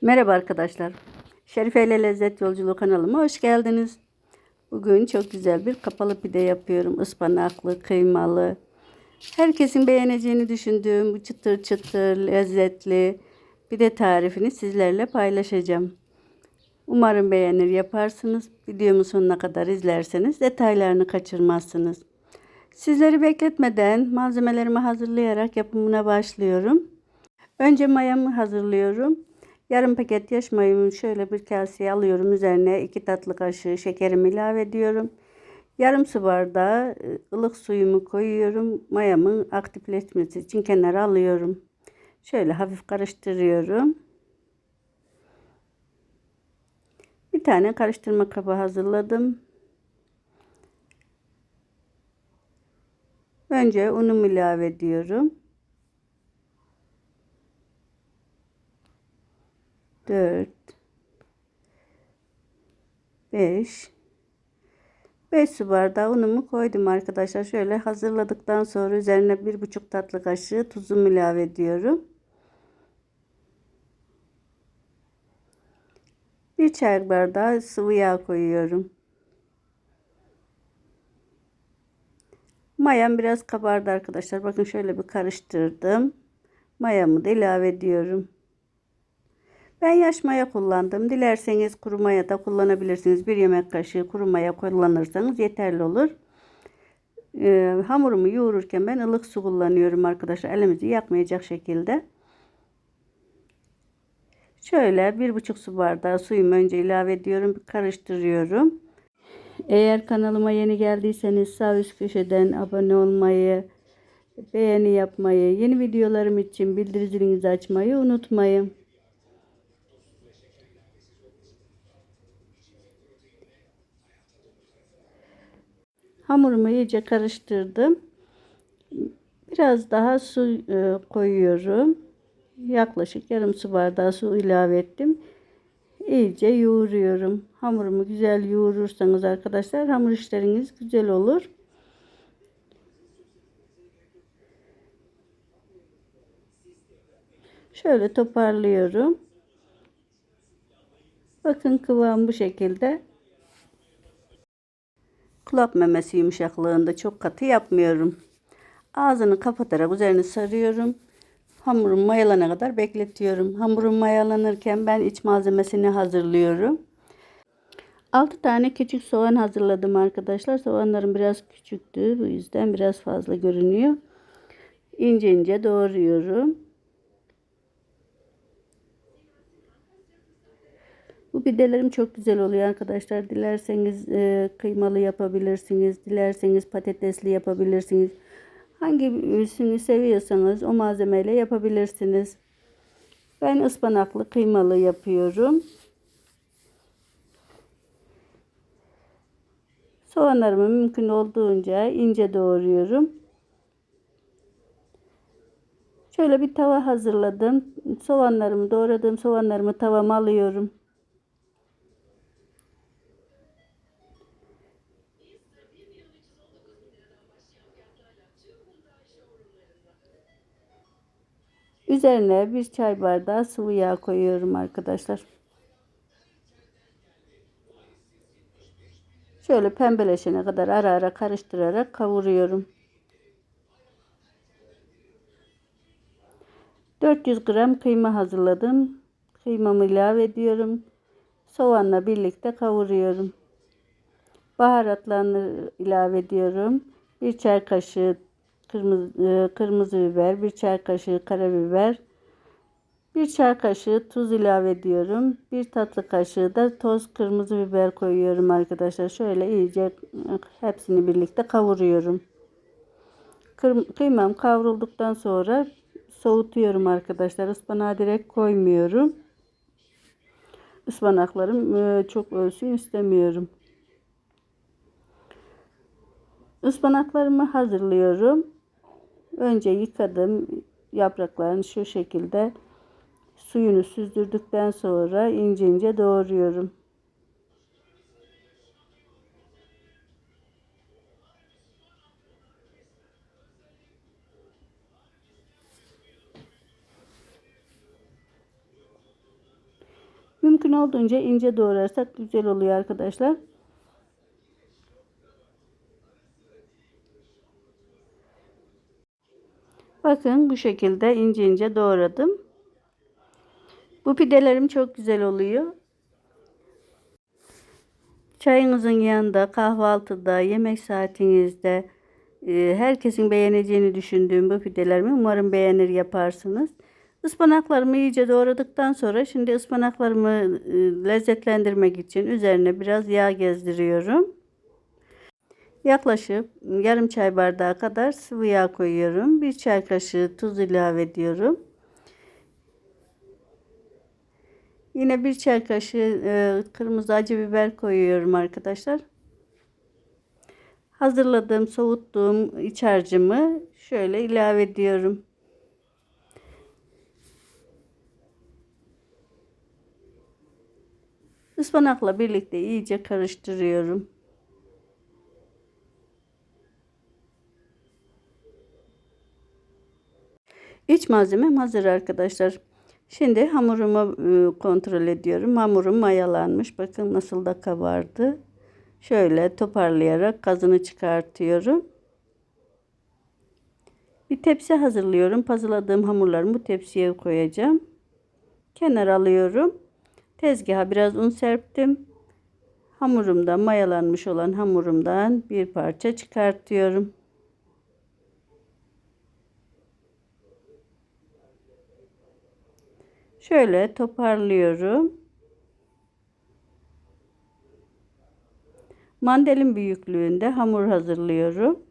Merhaba arkadaşlar. Şerife ile Lezzet Yolculuğu kanalıma hoş geldiniz. Bugün çok güzel bir kapalı pide yapıyorum. Ispanaklı, kıymalı. Herkesin beğeneceğini düşündüğüm bu çıtır çıtır, lezzetli pide tarifini sizlerle paylaşacağım. Umarım beğenir yaparsınız. Videomu sonuna kadar izlerseniz detaylarını kaçırmazsınız. Sizleri bekletmeden malzemelerimi hazırlayarak yapımına başlıyorum. Önce mayamı hazırlıyorum. Yarım paket yaş mayamı şöyle bir kaseye alıyorum. Üzerine 2 tatlı kaşığı şekerimi ilave ediyorum. Yarım su bardağı e, ılık suyumu koyuyorum. Mayamın aktifleşmesi için kenara alıyorum. Şöyle hafif karıştırıyorum. Bir tane karıştırma kabı hazırladım. Önce unumu ilave ediyorum. 4 5 5 su bardağı unumu koydum arkadaşlar. Şöyle hazırladıktan sonra üzerine bir buçuk tatlı kaşığı tuzumu ilave ediyorum. Bir çay bardağı sıvı yağ koyuyorum. Mayam biraz kabardı arkadaşlar. Bakın şöyle bir karıştırdım. Mayamı da ilave ediyorum. Ben yaş maya kullandım. Dilerseniz kuru maya da kullanabilirsiniz. Bir yemek kaşığı kuru maya kullanırsanız yeterli olur. Ee, hamurumu yoğururken ben ılık su kullanıyorum arkadaşlar. Elimizi yakmayacak şekilde. Şöyle bir buçuk su bardağı suyumu önce ilave ediyorum. Karıştırıyorum. Eğer kanalıma yeni geldiyseniz sağ üst köşeden abone olmayı, beğeni yapmayı, yeni videolarım için bildirim zilinizi açmayı unutmayın. Hamurumu iyice karıştırdım. Biraz daha su e, koyuyorum. Yaklaşık yarım su bardağı su ilave ettim. İyice yoğuruyorum. Hamurumu güzel yoğurursanız arkadaşlar hamur işleriniz güzel olur. Şöyle toparlıyorum. Bakın kıvam bu şekilde. Kulak memesi yumuşaklığında çok katı yapmıyorum. Ağzını kapatarak üzerine sarıyorum. Hamurum mayalana kadar bekletiyorum. Hamurum mayalanırken ben iç malzemesini hazırlıyorum. 6 tane küçük soğan hazırladım arkadaşlar. Soğanlarım biraz küçüktü. Bu yüzden biraz fazla görünüyor. İnce ince doğruyorum. Bu pidelerim çok güzel oluyor arkadaşlar. Dilerseniz e, kıymalı yapabilirsiniz. Dilerseniz patatesli yapabilirsiniz. Hangisini seviyorsanız o malzemeyle yapabilirsiniz. Ben ıspanaklı kıymalı yapıyorum. Soğanlarımı mümkün olduğunca ince doğruyorum. Şöyle bir tava hazırladım. Soğanlarımı doğradım. Soğanlarımı tavama alıyorum. Üzerine bir çay bardağı sıvı yağ koyuyorum arkadaşlar. Şöyle pembeleşene kadar ara ara karıştırarak kavuruyorum. 400 gram kıyma hazırladım. Kıymamı ilave ediyorum. Soğanla birlikte kavuruyorum. Baharatlarını ilave ediyorum. Bir çay kaşığı kırmızı, e, kırmızı biber, bir çay kaşığı karabiber, bir çay kaşığı tuz ilave ediyorum. Bir tatlı kaşığı da toz kırmızı biber koyuyorum arkadaşlar. Şöyle iyice e, hepsini birlikte kavuruyorum. Kıymam kavrulduktan sonra soğutuyorum arkadaşlar. Ispanağı direkt koymuyorum. Ispanaklarım e, çok ölsün istemiyorum. Ispanaklarımı hazırlıyorum. Önce yıkadım yapraklarını şu şekilde suyunu süzdürdükten sonra ince ince doğruyorum. Mümkün olduğunca ince doğrarsak güzel oluyor arkadaşlar. Bakın bu şekilde ince ince doğradım. Bu pidelerim çok güzel oluyor. Çayınızın yanında, kahvaltıda, yemek saatinizde e, herkesin beğeneceğini düşündüğüm bu pidelerimi umarım beğenir yaparsınız. Ispanaklarımı iyice doğradıktan sonra şimdi ıspanaklarımı e, lezzetlendirmek için üzerine biraz yağ gezdiriyorum. Yaklaşık yarım çay bardağı kadar sıvı yağ koyuyorum. Bir çay kaşığı tuz ilave ediyorum. Yine bir çay kaşığı e, kırmızı acı biber koyuyorum arkadaşlar. Hazırladığım, soğuttuğum iç harcımı şöyle ilave ediyorum. Ispanakla birlikte iyice karıştırıyorum. İç malzemem hazır arkadaşlar. Şimdi hamurumu e, kontrol ediyorum. Hamurum mayalanmış. Bakın nasıl da kabardı. Şöyle toparlayarak kazını çıkartıyorum. Bir tepsi hazırlıyorum. Puzzle'ladığım hamurlarımı bu tepsiye koyacağım. Kenar alıyorum. Tezgaha biraz un serptim. Hamurumdan mayalanmış olan hamurumdan bir parça çıkartıyorum. Şöyle toparlıyorum. Mandalin büyüklüğünde hamur hazırlıyorum.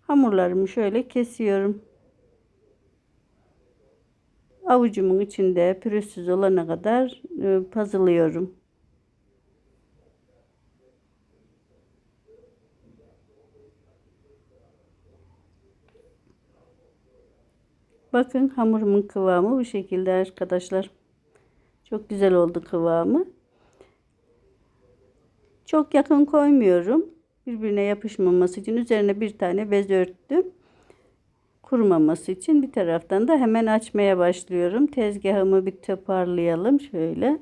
Hamurlarımı şöyle kesiyorum. Avucumun içinde pürüzsüz olana kadar e, pazılıyorum. Bakın hamurumun kıvamı bu şekilde arkadaşlar. Çok güzel oldu kıvamı. Çok yakın koymuyorum. Birbirine yapışmaması için üzerine bir tane bez örttüm. Kurumaması için bir taraftan da hemen açmaya başlıyorum. Tezgahımı bir toparlayalım şöyle.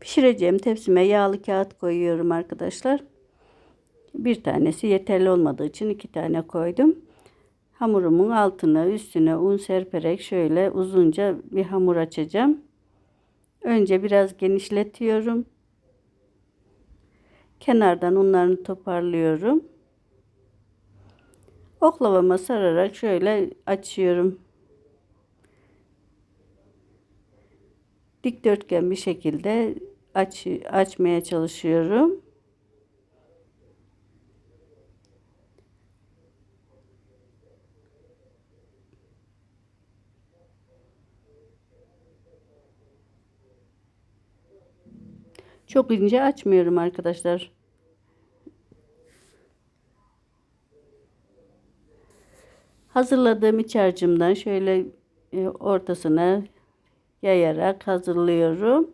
Pişireceğim tepsime yağlı kağıt koyuyorum arkadaşlar. Bir tanesi yeterli olmadığı için iki tane koydum. Hamurumun altına üstüne un serperek şöyle uzunca bir hamur açacağım. Önce biraz genişletiyorum. Kenardan unlarını toparlıyorum. Oklavama sararak şöyle açıyorum. Dikdörtgen bir şekilde aç, açmaya çalışıyorum. Çok ince açmıyorum arkadaşlar. Hazırladığım iç harcımdan şöyle e, ortasına yayarak hazırlıyorum.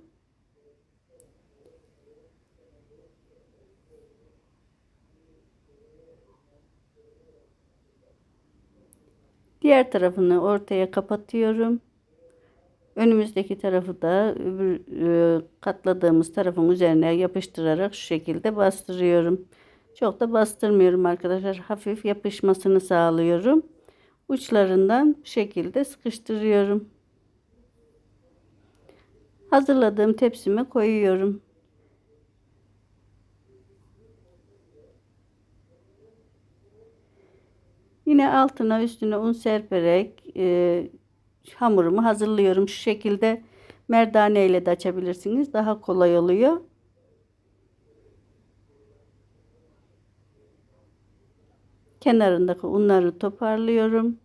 Diğer tarafını ortaya kapatıyorum. Önümüzdeki tarafı da öbür e, katladığımız tarafın üzerine yapıştırarak şu şekilde bastırıyorum. Çok da bastırmıyorum arkadaşlar. Hafif yapışmasını sağlıyorum. Uçlarından bu şekilde sıkıştırıyorum. Hazırladığım tepsime koyuyorum. Yine altına üstüne un serperek e, hamurumu hazırlıyorum. Şu şekilde merdane ile de açabilirsiniz. Daha kolay oluyor. Kenarındaki unları toparlıyorum.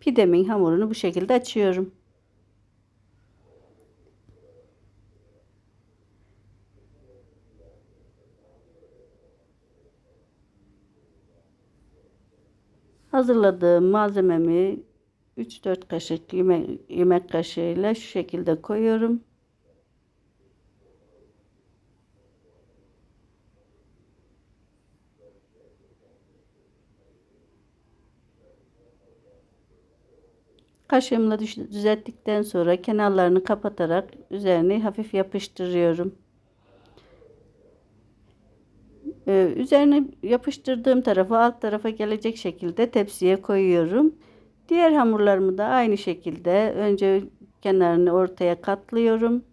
Pidemin hamurunu bu şekilde açıyorum. Hazırladığım malzememi 3-4 kaşık yemek, yemek kaşığıyla şu şekilde koyuyorum. Kaşığımla düzelttikten sonra kenarlarını kapatarak üzerine hafif yapıştırıyorum. Ee, üzerine yapıştırdığım tarafı alt tarafa gelecek şekilde tepsiye koyuyorum. Diğer hamurlarımı da aynı şekilde önce kenarını ortaya katlıyorum.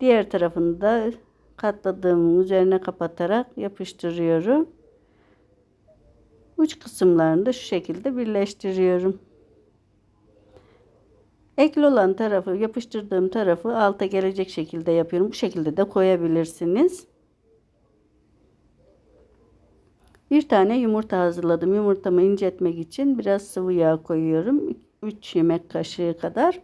Diğer tarafını da katladığım üzerine kapatarak yapıştırıyorum. Uç kısımlarını da şu şekilde birleştiriyorum. Ekli olan tarafı yapıştırdığım tarafı alta gelecek şekilde yapıyorum. Bu şekilde de koyabilirsiniz. Bir tane yumurta hazırladım. Yumurtamı incetmek için biraz sıvı yağ koyuyorum. 3 yemek kaşığı kadar.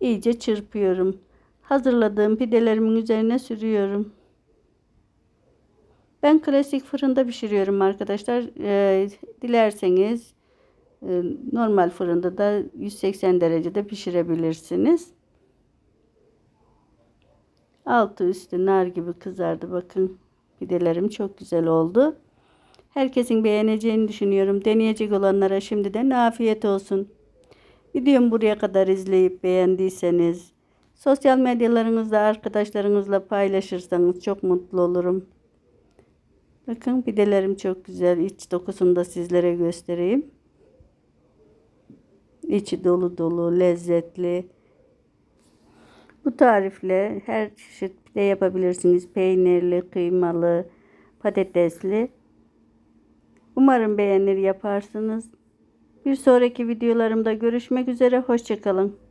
İyice çırpıyorum. Hazırladığım pidelerimin üzerine sürüyorum. Ben klasik fırında pişiriyorum arkadaşlar. Ee, dilerseniz e, normal fırında da 180 derecede pişirebilirsiniz. Altı üstü nar gibi kızardı. Bakın pidelerim çok güzel oldu. Herkesin beğeneceğini düşünüyorum. Deneyecek olanlara şimdiden afiyet olsun. Videomu buraya kadar izleyip beğendiyseniz sosyal medyalarınızda arkadaşlarınızla paylaşırsanız çok mutlu olurum. Bakın pidelerim çok güzel. İç dokusunu da sizlere göstereyim. İçi dolu dolu, lezzetli. Bu tarifle her çeşit pide yapabilirsiniz. Peynirli, kıymalı, patatesli. Umarım beğenir yaparsınız. Bir sonraki videolarımda görüşmek üzere. Hoşçakalın.